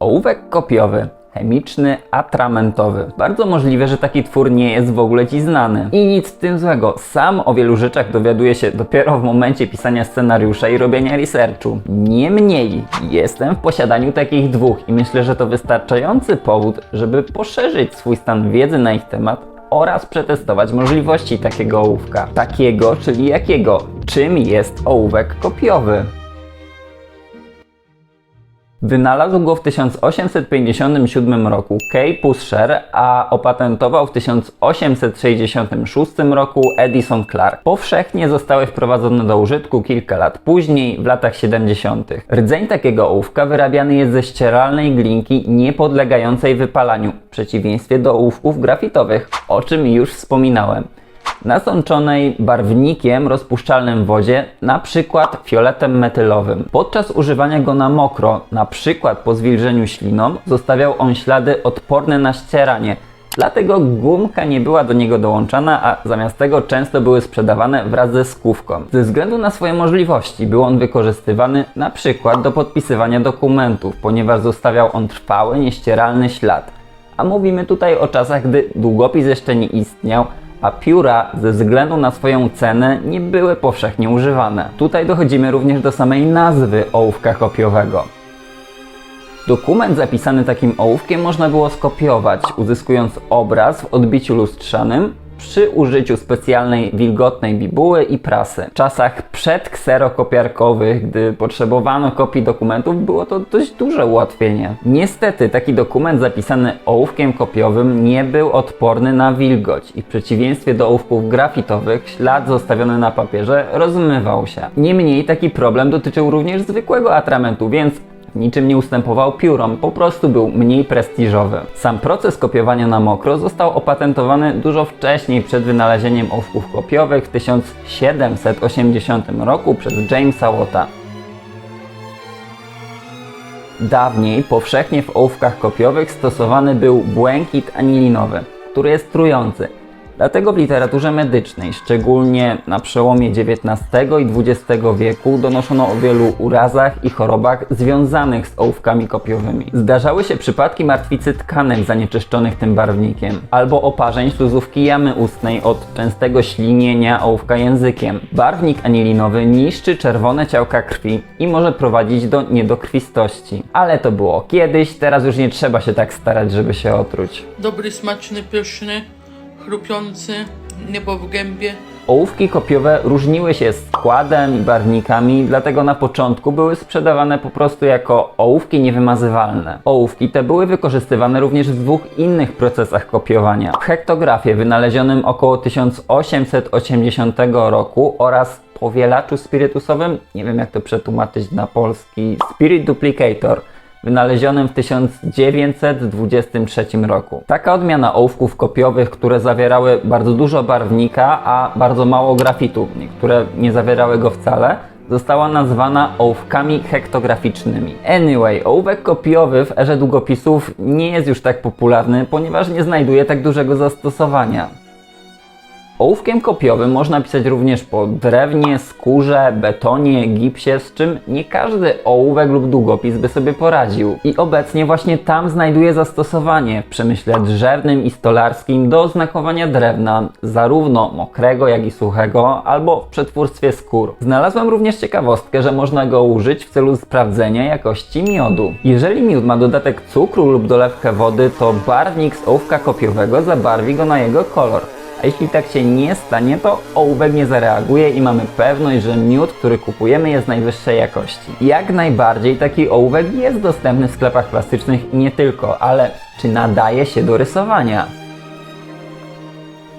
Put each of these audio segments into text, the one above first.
Ołówek kopiowy, chemiczny, atramentowy. Bardzo możliwe, że taki twór nie jest w ogóle Ci znany. I nic w tym złego. Sam o wielu rzeczach dowiaduję się dopiero w momencie pisania scenariusza i robienia researchu. Niemniej, jestem w posiadaniu takich dwóch i myślę, że to wystarczający powód, żeby poszerzyć swój stan wiedzy na ich temat oraz przetestować możliwości takiego ołówka. Takiego, czyli jakiego? Czym jest ołówek kopiowy? Wynalazł go w 1857 roku Kay Pusher, a opatentował w 1866 roku Edison Clark. Powszechnie zostały wprowadzone do użytku kilka lat później, w latach 70. Rdzeń takiego ołówka wyrabiany jest ze ścieralnej glinki niepodlegającej wypalaniu, w przeciwieństwie do ołówków grafitowych, o czym już wspominałem nasączonej barwnikiem rozpuszczalnym w wodzie, na przykład fioletem metylowym. Podczas używania go na mokro, na przykład po zwilżeniu śliną, zostawiał on ślady odporne na ścieranie. Dlatego gumka nie była do niego dołączana, a zamiast tego często były sprzedawane wraz ze skówką. Ze względu na swoje możliwości był on wykorzystywany na przykład do podpisywania dokumentów, ponieważ zostawiał on trwały, nieścieralny ślad. A mówimy tutaj o czasach, gdy długopis jeszcze nie istniał, a pióra ze względu na swoją cenę nie były powszechnie używane. Tutaj dochodzimy również do samej nazwy ołówka kopiowego. Dokument zapisany takim ołówkiem można było skopiować, uzyskując obraz w odbiciu lustrzanym przy użyciu specjalnej wilgotnej bibuły i prasy. W czasach przedkserokopiarkowych, gdy potrzebowano kopii dokumentów, było to dość duże ułatwienie. Niestety taki dokument zapisany ołówkiem kopiowym nie był odporny na wilgoć i w przeciwieństwie do ołówków grafitowych ślad zostawiony na papierze rozmywał się. Niemniej taki problem dotyczył również zwykłego atramentu, więc niczym nie ustępował piórom, po prostu był mniej prestiżowy. Sam proces kopiowania na mokro został opatentowany dużo wcześniej przed wynalezieniem ołówków kopiowych w 1780 roku przez Jamesa Watta. Dawniej powszechnie w ołówkach kopiowych stosowany był błękit anilinowy, który jest trujący. Dlatego w literaturze medycznej, szczególnie na przełomie XIX i XX wieku, donoszono o wielu urazach i chorobach związanych z ołówkami kopiowymi. Zdarzały się przypadki martwicy tkanek zanieczyszczonych tym barwnikiem, albo oparzeń śluzówki jamy ustnej od częstego ślinienia ołówka językiem. Barwnik anilinowy niszczy czerwone ciałka krwi i może prowadzić do niedokrwistości. Ale to było kiedyś, teraz już nie trzeba się tak starać, żeby się otruć. Dobry, smaczny, pyszny, chrupiący, niebo w gębie. Ołówki kopiowe różniły się składem i barwnikami, dlatego na początku były sprzedawane po prostu jako ołówki niewymazywalne. Ołówki te były wykorzystywane również w dwóch innych procesach kopiowania. W hektografie wynalezionym około 1880 roku oraz powielaczu spirytusowym, nie wiem jak to przetłumaczyć na polski, Spirit Duplicator, wynalezionym w 1923 roku. Taka odmiana ołówków kopiowych, które zawierały bardzo dużo barwnika, a bardzo mało grafitu, niektóre nie zawierały go wcale, została nazwana ołówkami hektograficznymi. Anyway, ołówek kopiowy w erze długopisów nie jest już tak popularny, ponieważ nie znajduje tak dużego zastosowania. Ołówkiem kopiowym można pisać również po drewnie, skórze, betonie, gipsie, z czym nie każdy ołówek lub długopis by sobie poradził. I obecnie właśnie tam znajduje zastosowanie w przemyśle drzewnym i stolarskim do oznakowania drewna, zarówno mokrego, jak i suchego, albo w przetwórstwie skór. Znalazłem również ciekawostkę, że można go użyć w celu sprawdzenia jakości miodu. Jeżeli miód ma dodatek cukru lub dolewkę wody, to barwnik z ołówka kopiowego zabarwi go na jego kolor. A jeśli tak się nie stanie, to ołówek nie zareaguje i mamy pewność, że miód, który kupujemy jest najwyższej jakości. Jak najbardziej taki ołówek jest dostępny w sklepach plastycznych i nie tylko, ale czy nadaje się do rysowania?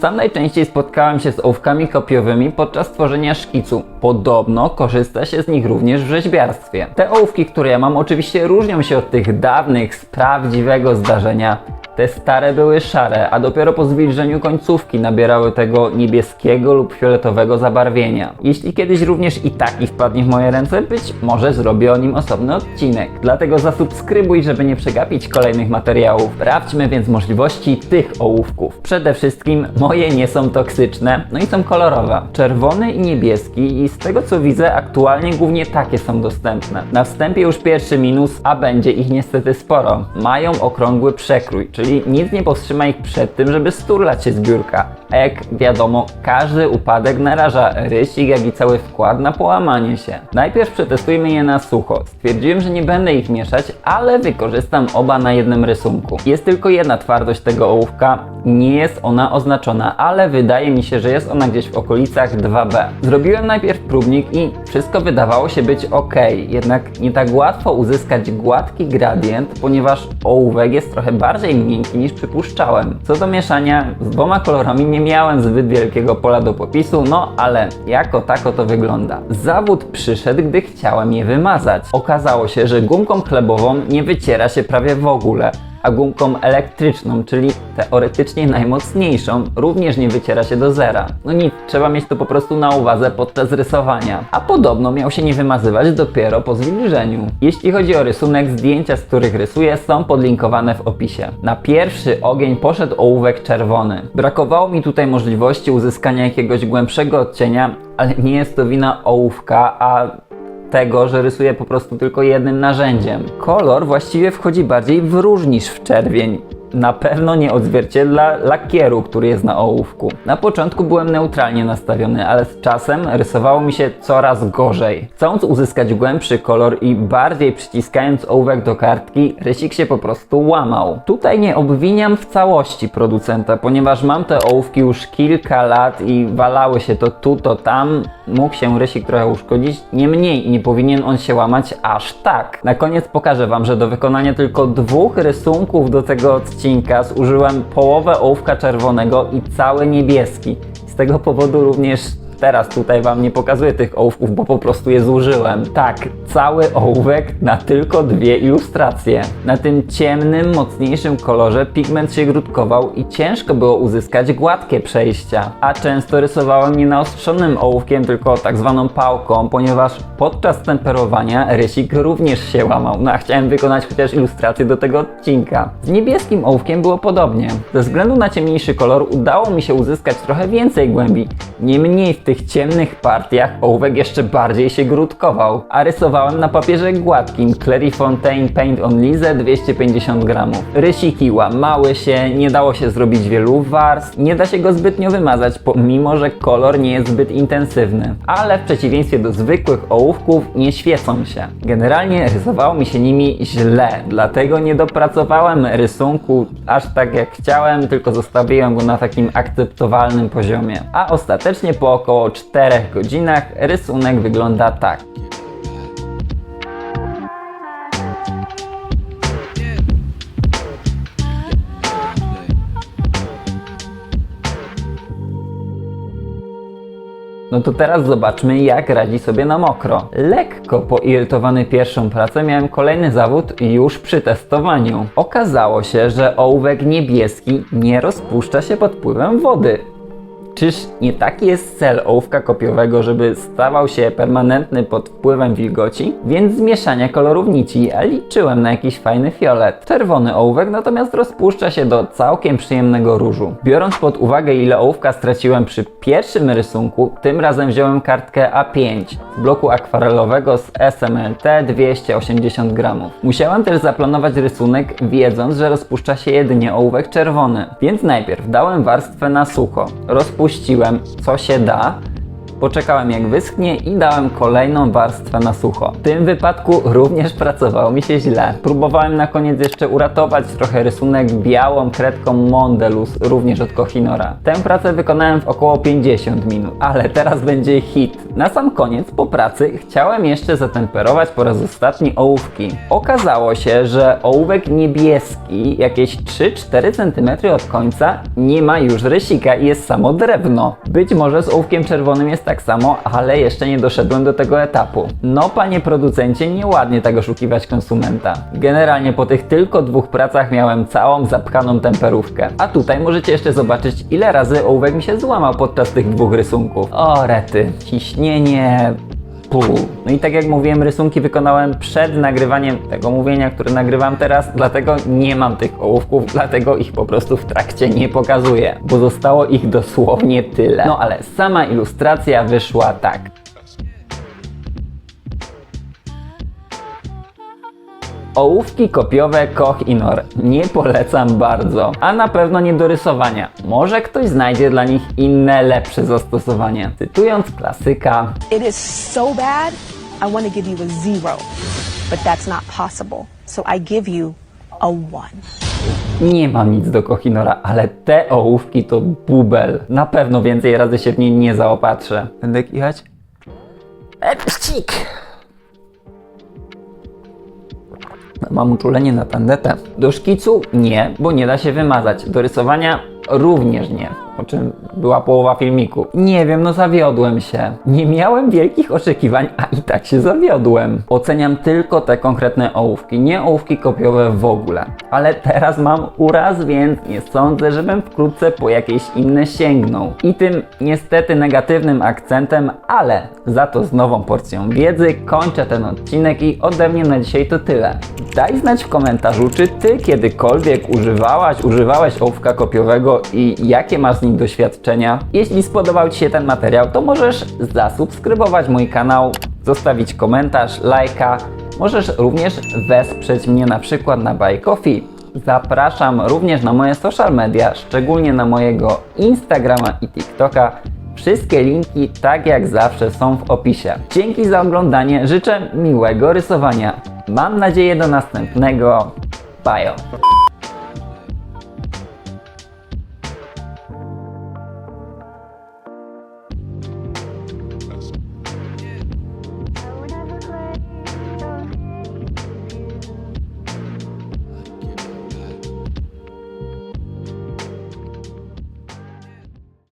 Sam najczęściej spotkałem się z ołówkami kopiowymi podczas tworzenia szkicu. Podobno korzysta się z nich również w rzeźbiarstwie. Te ołówki, które ja mam, oczywiście różnią się od tych dawnych z prawdziwego zdarzenia. Te stare były szare, a dopiero po zwilżeniu końcówki nabierały tego niebieskiego lub fioletowego zabarwienia. Jeśli kiedyś również i taki wpadnie w moje ręce, być może zrobię o nim osobny odcinek. Dlatego zasubskrybuj, żeby nie przegapić kolejnych materiałów. Sprawdźmy więc możliwości tych ołówków. Przede wszystkim moje nie są toksyczne, no i są kolorowe. Czerwony i niebieski i z tego co widzę, aktualnie głównie takie są dostępne. Na wstępie już pierwszy minus, a będzie ich niestety sporo. Mają okrągły przekrój, czyli nic nie powstrzyma ich przed tym, żeby sturlać się z biurka. A jak wiadomo, każdy upadek naraża rysik, jak i cały wkład na połamanie się. Najpierw przetestujmy je na sucho. Stwierdziłem, że nie będę ich mieszać, ale wykorzystam oba na jednym rysunku. Jest tylko jedna twardość tego ołówka, nie jest ona oznaczona, ale wydaje mi się, że jest ona gdzieś w okolicach 2B. Zrobiłem najpierw próbnik i wszystko wydawało się być ok, jednak nie tak łatwo uzyskać gładki gradient, ponieważ ołówek jest trochę bardziej miękki niż przypuszczałem. Co do mieszania, z dwoma kolorami nie miałem zbyt wielkiego pola do popisu, no ale jako tako to wygląda. Zawód przyszedł, gdy chciałem je wymazać. Okazało się, że gumką chlebową nie wyciera się prawie w ogóle a gumką elektryczną, czyli teoretycznie najmocniejszą, również nie wyciera się do zera. No nic, trzeba mieć to po prostu na uwadze podczas rysowania. A podobno miał się nie wymazywać dopiero po zwilżeniu. Jeśli chodzi o rysunek, zdjęcia, z których rysuję, są podlinkowane w opisie. Na pierwszy ogień poszedł ołówek czerwony. Brakowało mi tutaj możliwości uzyskania jakiegoś głębszego odcienia, ale nie jest to wina ołówka, a tego, że rysuję po prostu tylko jednym narzędziem. Kolor właściwie wchodzi bardziej w róż niż w czerwień. Na pewno nie odzwierciedla lakieru, który jest na ołówku. Na początku byłem neutralnie nastawiony, ale z czasem rysowało mi się coraz gorzej. Chcąc uzyskać głębszy kolor i bardziej przyciskając ołówek do kartki, rysik się po prostu łamał. Tutaj nie obwiniam w całości producenta, ponieważ mam te ołówki już kilka lat i walały się to tu, to tam. Mógł się rysik trochę uszkodzić, niemniej nie powinien on się łamać aż tak. Na koniec pokażę Wam, że do wykonania tylko dwóch rysunków do tego odcinka zużyłem połowę ołówka czerwonego i cały niebieski. Z tego powodu również teraz tutaj Wam nie pokazuję tych ołówków, bo po prostu je zużyłem. Tak, cały ołówek na tylko dwie ilustracje. Na tym ciemnym, mocniejszym kolorze pigment się grudkował i ciężko było uzyskać gładkie przejścia. A często rysowałem nie naostrzonym ołówkiem, tylko tak zwaną pałką, ponieważ podczas temperowania rysik również się łamał. No a chciałem wykonać chociaż ilustrację do tego odcinka. Z niebieskim ołówkiem było podobnie. Ze względu na ciemniejszy kolor udało mi się uzyskać trochę więcej głębi. Niemniej w tych ciemnych partiach ołówek jeszcze bardziej się grudkował, a rysowałem na papierze gładkim Clairefontaine Paint on Lizę 250 gramów. Rysiki łamały się, nie dało się zrobić wielu warstw, nie da się go zbytnio wymazać, pomimo że kolor nie jest zbyt intensywny. Ale w przeciwieństwie do zwykłych ołówków nie świecą się. Generalnie rysowało mi się nimi źle, dlatego nie dopracowałem rysunku aż tak jak chciałem, tylko zostawiłem go na takim akceptowalnym poziomie. A ostatecznie po około 4 godzinach rysunek wygląda tak. No to teraz zobaczmy, jak radzi sobie na mokro. Lekko poirytowany pierwszą pracę miałem kolejny zawód już przy testowaniu. Okazało się, że ołówek niebieski nie rozpuszcza się pod wpływem wody. Czyż nie taki jest cel ołówka kopiowego, żeby stawał się permanentny pod wpływem wilgoci? Więc z mieszania kolorów nici ja liczyłem na jakiś fajny fiolet. Czerwony ołówek natomiast rozpuszcza się do całkiem przyjemnego różu. Biorąc pod uwagę ile ołówka straciłem przy pierwszym rysunku, tym razem wziąłem kartkę A5 z bloku akwarelowego z SMLT 280 gramów. Musiałem też zaplanować rysunek wiedząc, że rozpuszcza się jedynie ołówek czerwony. Więc najpierw dałem warstwę na sucho. Rozpuściłem co się da, poczekałem jak wyschnie i dałem kolejną warstwę na sucho. W tym wypadku również pracowało mi się źle. Próbowałem na koniec jeszcze uratować trochę rysunek białą kredką Mondelus, również od Kohinora. Tę pracę wykonałem w około 50 minut, ale teraz będzie hit. Na sam koniec po pracy chciałem jeszcze zatemperować po raz ostatni ołówki. Okazało się, że ołówek niebieski, jakieś 3-4 cm od końca, nie ma już rysika i jest samo drewno. Być może z ołówkiem czerwonym jest tak samo, ale jeszcze nie doszedłem do tego etapu. No panie producencie, nieładnie tak oszukiwać konsumenta. Generalnie po tych tylko dwóch pracach miałem całą zapchaną temperówkę. A tutaj możecie jeszcze zobaczyć ile razy ołówek mi się złamał podczas tych dwóch rysunków. O rety, ciśnienie, No i tak jak mówiłem, rysunki wykonałem przed nagrywaniem tego mówienia, które nagrywam teraz, dlatego nie mam tych ołówków, dlatego ich po prostu w trakcie nie pokazuję, bo zostało ich dosłownie tyle. No ale sama ilustracja wyszła tak. Ołówki kopiowe Koch Inor. Nie polecam bardzo, a na pewno nie do rysowania. Może ktoś znajdzie dla nich inne, lepsze zastosowanie. Cytując klasyka, It is so bad, I want to give you a zero, but that's not possible. So I give you a one. Nie mam nic do Kochinora, ale te ołówki to bubel. Na pewno więcej razy się w niej nie zaopatrzę. Będę kichać? Epstik! Mam uczulenie na tandetę. Do szkicu nie, bo nie da się wymazać. Do rysowania również nie. O czym była połowa filmiku. Nie wiem, no zawiodłem się. Nie miałem wielkich oczekiwań, a i tak się zawiodłem. Oceniam tylko te konkretne ołówki, nie ołówki kopiowe w ogóle. Ale teraz mam uraz, więc nie sądzę, żebym wkrótce po jakieś inne sięgnął. I tym niestety negatywnym akcentem, ale za to z nową porcją wiedzy kończę ten odcinek i ode mnie na dzisiaj to tyle. Daj znać w komentarzu, czy ty kiedykolwiek używałaś, używałeś ołówka kopiowego i jakie masz doświadczenia. Jeśli spodobał Ci się ten materiał, to możesz zasubskrybować mój kanał, zostawić komentarz, lajka. Możesz również wesprzeć mnie na przykład na Buy Coffee. Zapraszam również na moje social media, szczególnie na mojego Instagrama i TikToka. Wszystkie linki, tak jak zawsze, są w opisie. Dzięki za oglądanie, życzę miłego rysowania. Mam nadzieję do następnego. Bajo.